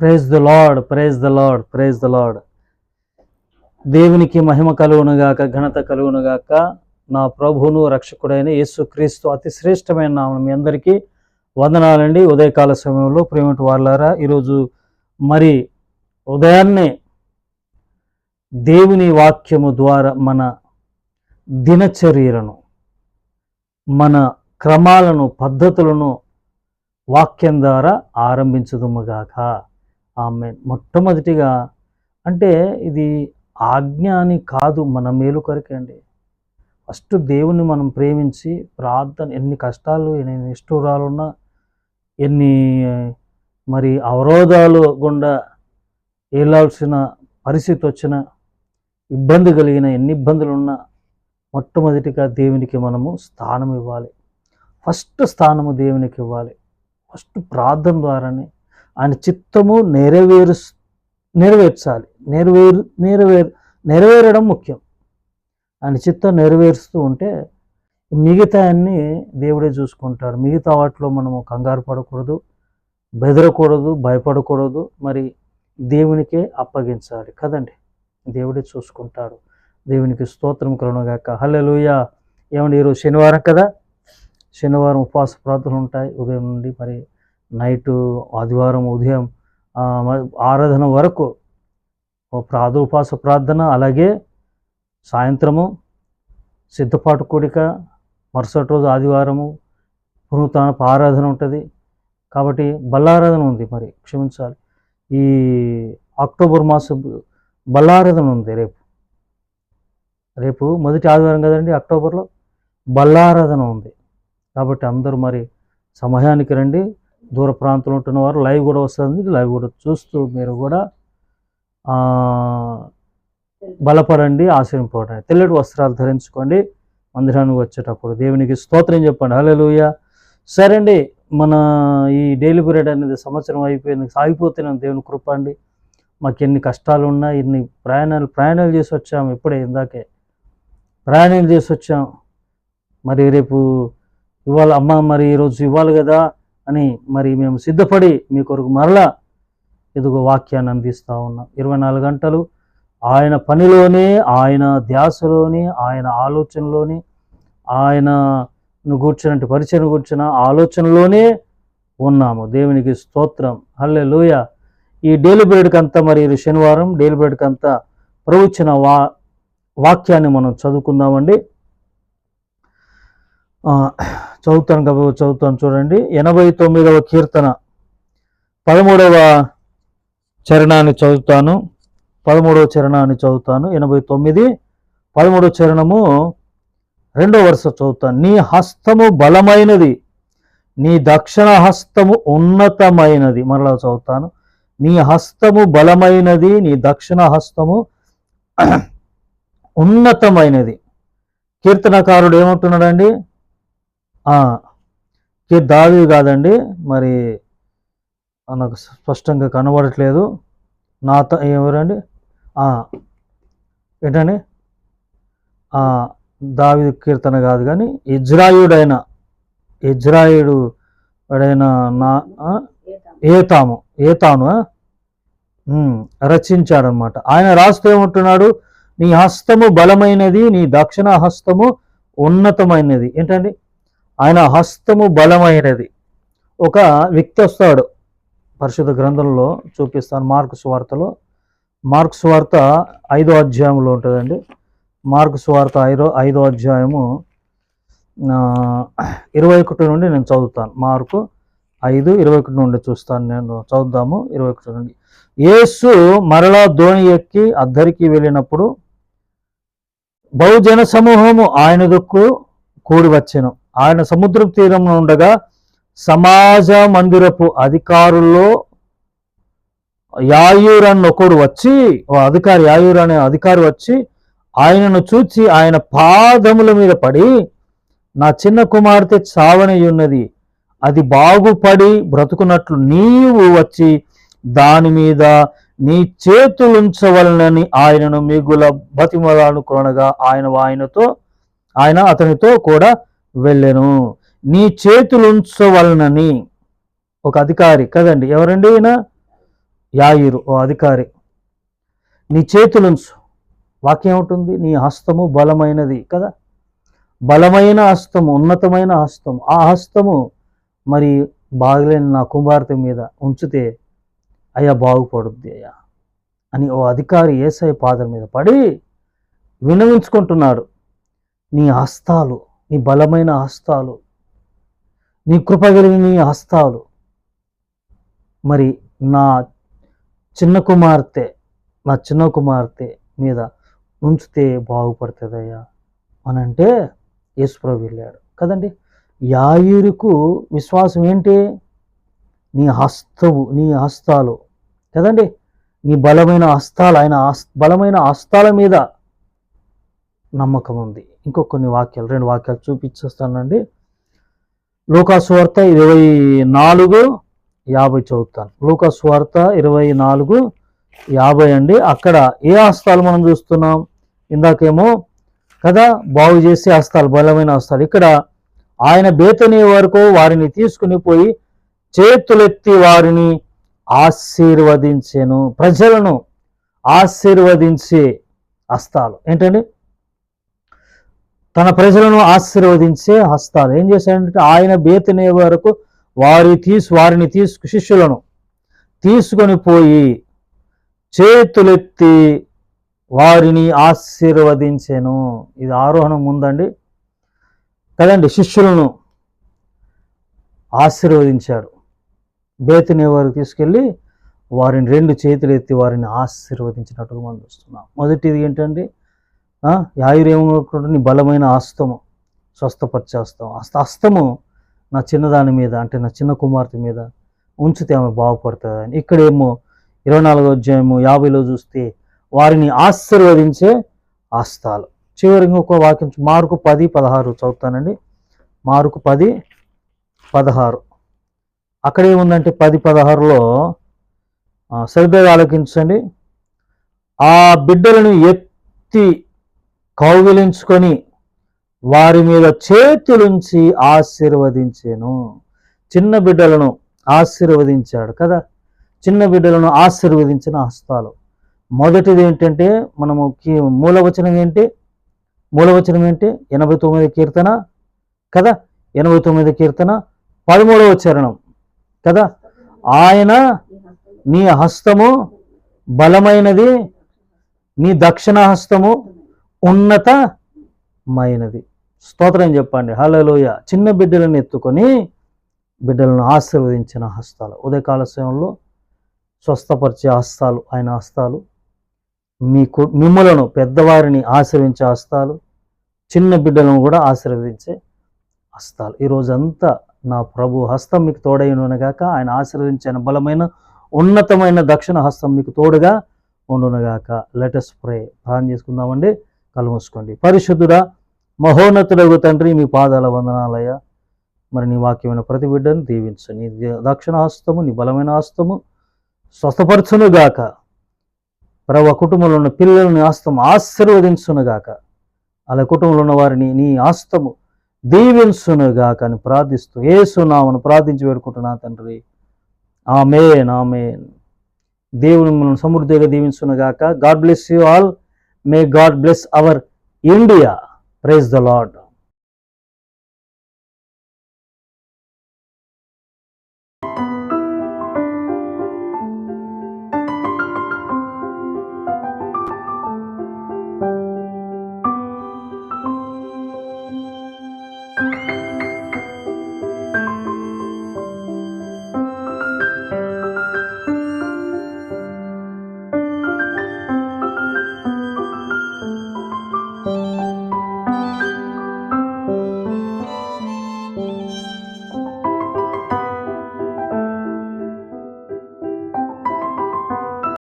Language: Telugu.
Praise the lord praise the lord praise the lord దేవునికి మహిమ కలుగునుగాక ఘనత కలుగునుగాక నా ప్రభువును రక్షకుడైన యేసుక్రీస్తు అతి శ్రేష్టమైన నామం మీ అందరికీ వందనాలండి. ఉదయకాల సమయంలో ప్రేమటి వాళ్ళారా ఈరోజు మరి ఉదయాన్నే దేవుని వాక్యము ద్వారా మన దినచర్యలను మన క్రమాలను పద్ధతులను వాక్యం ద్వారా ఆరంభించదుముగాక ఆమె మొట్టమొదటిగా అంటే ఇది ఆజ్ఞ అని కాదు మన మేలు కొరకే అండి. ఫస్ట్ దేవుని మనం ప్రేమించి ప్రార్థన ఎన్ని కష్టాలు ఎన్ని నిష్ఠూరాలున్నా ఎన్ని మరి అవరోధాలు గుండా వెళ్ళాల్సిన పరిస్థితి వచ్చిన ఇబ్బంది కలిగిన ఎన్ని ఇబ్బందులు ఉన్నా మొట్టమొదటిగా దేవునికి మనము స్థానం ఇవ్వాలి. ఫస్ట్ స్థానము దేవునికి ఇవ్వాలి. ఫస్ట్ ప్రార్థన ద్వారానే ఆయన చిత్తము నెరవేరు నెరవేర్చాలి. నెరవేరు నెరవేరు నెరవేరడం ముఖ్యం. ఆయన చిత్తం నెరవేరుస్తూ ఉంటే మిగతా అన్ని దేవుడే చూసుకుంటాడు. మిగతా వాటిలో మనము కంగారు పడకూడదు బెదరకూడదు భయపడకూడదు. మరి దేవునికే అప్పగించాలి కదండి. దేవుడే చూసుకుంటాడు. దేవునికి స్తోత్రం కలుగునగాక. హల్లెలూయ. ఏమండి ఈరోజు శనివారం కదా? శనివారం ఉపవాస ప్రార్థనలు ఉంటాయి. ఉదయం నుండి మరి నైటు ఆదివారం ఉదయం ఆరాధన వరకు ప్రాదోపాస ప్రార్థన అలాగే సాయంత్రము సిద్ధపాటు కూడిక మరుసటి రోజు ఆదివారము పునరుతాన ఆరాధన ఉంటుంది. కాబట్టి బల్లారాధన ఉంది మరి క్షమించాలి. ఈ అక్టోబర్ మాసం బల్లారాధన ఉంది రేపు. రేపు మొదటి ఆదివారం కదండి అక్టోబర్లో? బల్లారాధన ఉంది. కాబట్టి అందరూ మరి సమయానికి రండి. దూర ప్రాంతంలో ఉంటున్న వారు లైవ్ కూడా వస్తుంది. లైవ్ కూడా చూస్తూ మీరు కూడా బలపడండి ఆశ్రయింపడండి తెల్లటి వస్త్రాలు ధరించుకోండి. మందిరానికి వచ్చేటప్పుడు దేవునికి స్తోత్రం చెప్పండి. హలోయ సరే అండి మన ఈ డైలీ పీరియడ్ అనేది సంవత్సరం అయిపోయింది సాగిపోతున్నాం దేవుని కృప అండి. మాకు ఎన్ని కష్టాలు ఉన్నా ఎన్ని ప్రయాణాలు ప్రయాణాలు చేసి వచ్చాము ఇప్పుడే ఇందాకే. ప్రయాణాలు చేసి వచ్చాం. మరి రేపు ఇవాళ అమ్మ మరి ఈరోజు ఇవ్వాలి కదా. అని మరి మేము సిద్ధపడి మీ కొరకు మరలా ఇదిగో వాక్యాన్ని అందిస్తూ ఉన్నాం. ఇరవై నాలుగు గంటలు ఆయన పనిలోనే ఆయన ధ్యాసలోని ఆయన ఆలోచనలోని ఆయన కూర్చున్నట్టు పరిచయం కూర్చున్న ఆలోచనలోనే ఉన్నాము. దేవునికి స్తోత్రం. హల్లే ఈ డైలీ బ్రెడ్కి అంతా మరి శనివారం డైలీ బ్రెడ్కి అంతా ప్రభుత్వ వా వాక్యాన్ని మనం చదువుకుందామండి. చదువుతాను కాబట్టి చదువుతాను చూడండి. ఎనభై తొమ్మిదవ కీర్తన. పదమూడవ చరణాన్ని చదువుతాను. పదమూడవ చరణాన్ని చదువుతాను. ఎనభై తొమ్మిది. పదమూడవ చరణము రెండో వరుస చదువుతాను. నీ హస్తము బలమైనది. నీ దక్షిణ హస్తము ఉన్నతమైనది. మరలా చదువుతాను. నీ హస్తము బలమైనది. నీ దక్షిణ హస్తము ఉన్నతమైనది. కీర్తనకారుడు ఏమంటున్నాడండి? దావి కాదండి. మరి నాకు స్పష్టంగా కనబడట్లేదు. నాత ఎవరండి? ఏంటండి? దావి కీర్తన కాదు కానీ ఇజ్రాయుడైన ఇజ్రాయుడు వాడైన నా ఏతాము ఏతాను రచించాడనమాట. ఆయన రాస్తూ ఏమంటున్నాడు? నీ హస్తము బలమైనది నీ దక్షిణ హస్తము ఉన్నతమైనది. ఏంటండి? ఆయన హస్తము బలమైనది. ఒక వ్యక్తి వస్తాడు. పరిశుద్ధ గ్రంథంలో చూపిస్తాను మార్కు స్వార్తలో. మార్కు స్వార్త ఐదో అధ్యాయంలో ఉంటుందండి. మార్కు స్వార్త ఐదో ఐదో అధ్యాయము ఇరవై ఒకటి నుండి నేను చదువుతాను. మార్కు ఐదు ఇరవై ఒకటి నుండి చూస్తాను నేను. చదువుదాము ఇరవై ఒకటి నుండి. యేసు మరలా ధోని ఎక్కి అద్దరికి వెళ్ళినప్పుడు బహుజన సమూహము ఆయన దుక్కు కూడి వచ్చెను. ఆయన సముద్ర తీరంలో ఉండగా సమాజ మందిరపు అధికారుల్లో యాయూర్ అన్న ఒకడు వచ్చి ఓ అధికారి యాయూర్ అనే అధికారి వచ్చి ఆయనను చూచి ఆయన పాదముల మీద పడి నా చిన్న కుమార్తె చావని ఉన్నది అది బాగుపడి బ్రతుకున్నట్లు నీవు వచ్చి దాని మీద నీ చేతులుంచవలనని ఆయనను మిగుల బతిమలాను కొనగా ఆయన ఆయనతో ఆయన అతనితో కూడా వెళ్ళెను. నీ చేతులుంచవలనని ఒక అధికారి కదండి ఎవరండి ఈయన? యాయిరు ఓ అధికారి. నీ చేతులుంచు. వాక్యం ఏముంటుంది? నీ హస్తము బలమైనది కదా? బలమైన హస్తము ఉన్నతమైన హస్తము. ఆ హస్తము మరి బాగలేని నా కుమార్తె మీద ఉంచితే అయ్యా బాగుపడుద్ది అయ్యా అని ఓ అధికారి ఏసఐ పాదం మీద పడి వినవించుకుంటున్నాడు. నీ హస్తాలు నీ బలమైన హస్తాలు నీ కృప కలిగిన నీ హస్తాలు మరి నా చిన్న కుమార్తె నా చిన్న కుమార్తె మీద ఉంచితే బాగుపడుతుందయ్యా అని అంటే యేసుప్రభు వెళ్ళాడు. కదండి? యాయూరుకు విశ్వాసం ఏంటి? నీ హస్తవు నీ హస్తాలు కదండి? నీ బలమైన హస్తాలు ఆయన హస్- బలమైన హస్తాల మీద నమ్మకం ఉంది. ఇంకో కొన్ని వాక్యాలు రెండు వాక్యాలు చూపించేస్తానండి. లూకాసువార్త ఇరవై నాలుగు యాభై చదువుతాను. లూకాసువార్త ఇరవై నాలుగు యాభై అండి. అక్కడ ఏ హస్తాలు మనం చూస్తున్నాం? ఇందాకేమో కదా బాగు చేసే హస్తాలు బలమైన హస్తాలు ఇక్కడ ఆయన బేతని వరకు వారిని తీసుకుని పోయి చేతులెత్తి వారిని ఆశీర్వదించెను. ప్రజలను ఆశీర్వదించే హస్తాలు ఏంటండి? తన ప్రజలను ఆశీర్వదించే హస్తాలు. ఏం చేశాడంటే ఆయన బేతనే వరకు వారి తీసు వారిని తీసుకు శిష్యులను తీసుకొని పోయి చేతులెత్తి వారిని ఆశీర్వదించాను. ఇది ఆరోహణం ఉందండి. కదండి శిష్యులను ఆశీర్వదించాడు. బేతనే వారికి తీసుకెళ్ళి వారిని రెండు చేతులు ఎత్తి వారిని ఆశీర్వదించినట్టుగా మనం చూస్తున్నాం. మొదటిది ఏంటంటే ఆ, నీ బలమైన ఆస్తము స్వస్థపరిచేస్తాం హస్త అస్తము నా చిన్నదాని మీద అంటే నా చిన్న కుమార్తె మీద ఉంచితే ఆమె బాగుపడుతుంది అని ఇక్కడేమో ఇరవై నాలుగో అధ్యాయము యాభైలో చూస్తే వారిని ఆశీర్వదించే ఆస్తాలు చివరికి ఇంకొక వాక్యం మార్కు పది పదహారు చదువుతానండి. మార్కు పది పదహారు. అక్కడేముందంటే పది పదహారులో ఆ, శ్రద్ధగా ఆలోకించండి. ఆ బిడ్డలను ఎత్తి కౌగిలించుకొని వారి మీద చేతులుంచి ఆశీర్వదించాను. చిన్న బిడ్డలను ఆశీర్వదించాడు కదా? చిన్న బిడ్డలను ఆశీర్వదించిన హస్తాలు. మొదటిది ఏంటంటే మనము మూలవచనం ఏంటి? మూలవచనం ఏంటి? ఎనభై తొమ్మిది కీర్తన కదా? ఎనభై తొమ్మిది కీర్తన పదమూడవ చరణం కదా? ఆయన నీ హస్తము బలమైనది నీ దక్షిణ హస్తము ఉన్నతమైనది. స్తోత్రం చెప్పండి. హలోయ చిన్న బిడ్డలను ఎత్తుకొని బిడ్డలను ఆశీర్వదించిన హస్తాలు. ఉదయకాల సమయంలో స్వస్థపరిచే హస్తాలు ఆయన హస్తాలు. మీ మిమ్మలను పెద్దవారిని ఆశీర్వించే హస్తాలు. చిన్న బిడ్డలను కూడా ఆశీర్వదించే హస్తాలు. ఈరోజంతా నా ప్రభు హస్తం మీకు తోడైనగాక ఆయన ఆశీర్వదించిన బలమైన ఉన్నతమైన దక్షిణ హస్తం మీకు తోడుగా ఉండునగాక లెటెస్ట్ ప్రే ప్రార్థన చేసుకుందామండి. కలుమూసుకోండి. పరిశుద్ధుడా మహోన్నతుడగు తండ్రి మీ పాదాల వందనాలయ మరి నీ వాక్యమైన ప్రతి బిడ్డను దీవించు. నీ దక్షిణ హస్తము నీ బలమైన హస్తము స్వస్థపరచునుగాక ప్రభు కుటుంబంలో ఉన్న పిల్లలని ఆస్తము ఆశీర్వదించునుగాక అలా కుటుంబంలో ఉన్న వారిని నీ ఆస్తము దీవించునుగాక అని ప్రార్థిస్తూ ఏసునామను ప్రార్థించి వేడుకుంటున్నా తండ్రి. Amen amen. దేవుని మిమ్మల్ని సమృద్ధిగా దీవించునుగాక God bless you all. May God bless our India. Praise the Lord.